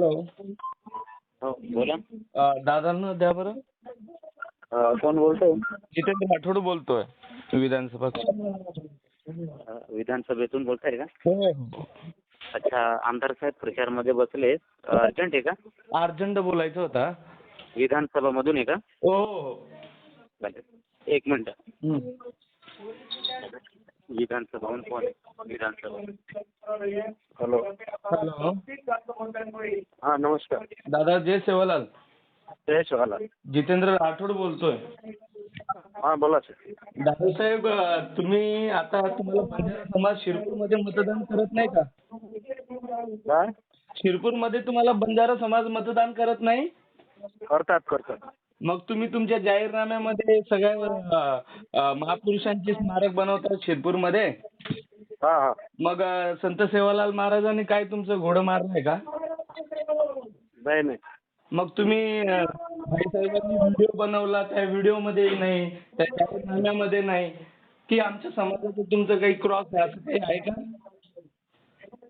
Hello हो बोला. दादांना द्या बरं. कोण बोलतोय? जितेंद्र राठोड बोलतोय विधानसभा. विधानसभेतून बोलताय का? हो. अच्छा आमदार साहेब प्रचारमध्ये बसले. अर्जंट आहे का? अर्जंट बोलायचं होता. विधानसभा मधून आहे का? हो. एक मिनिट. हं. विधानसभा. हॅलो. हॅलो. हा नमस्कार. दादा जय सेवालाल. जय शिवाला जितेंद्र राठोड बोलतोय. हा बोला सर. दादासाहेब तुम्ही आता तुम्हाला बंजारा समाज शिरपूरमध्ये मतदान करत नाही का? काय? शिरपूरमध्ये तुम्हाला बंजारा समाज मतदान करत नाही? करतात करतात. मग तुम्ही तुमच्या जाहीरनाम्यामध्ये सगळ्या महापुरुषांचे स्मारक बनवतात शिरपूरमध्ये? मग संत सेवालाल महाराजांनी काय तुमचं घोडं मारलंय का? नाही नाही. मग तुम्ही भाईसाहेबांनी व्हिडिओ बनवला त्या व्हिडिओमध्ये नाही त्या जाहीरनाम्यामध्ये नाही की आमच्या समाजाचं तुमचं काही क्रॉस आहे असं काही आहे का?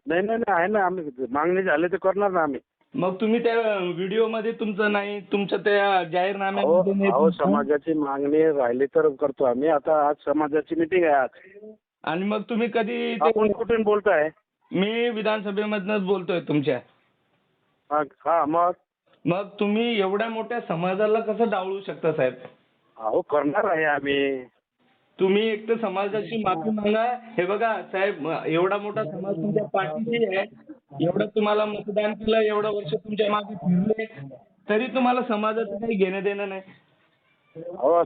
नाही नाही नाही आहे ना आम्ही मागणी झाली तर करणार ना आम्ही. मग तुम्ही त्या व्हिडिओमध्ये तुमचं नाही तुमच्या त्या अहो जाहीरनाम्यामध्ये नाही अहो तुमचं? समाजाची मागणी राहिली तर करतो आम्ही. आता आज समाजाची मिटिंग आहे आज. आणि मग तुम्ही कधी ते आपण कुठून बोलताय? मी विधानसभेमधनच बोलतोय तुमच्या. हा हा मग? मग तुम्ही एवढ्या मोठ्या समाजाला कसं डावळू शकता साहेब? अहो करणार आहे आम्ही. तुम्ही एक तर समाजाची माफी मागा. हे बघा साहेब एवढा मोठा समाज तुमच्या पाठीशी आहे. एवढं तुम्हाला मतदान केलं एवढं वर्ष तुमच्या मागे फिरले. तरी तुम्हाला समाजाचं काही घेणं देणं नाही. अहो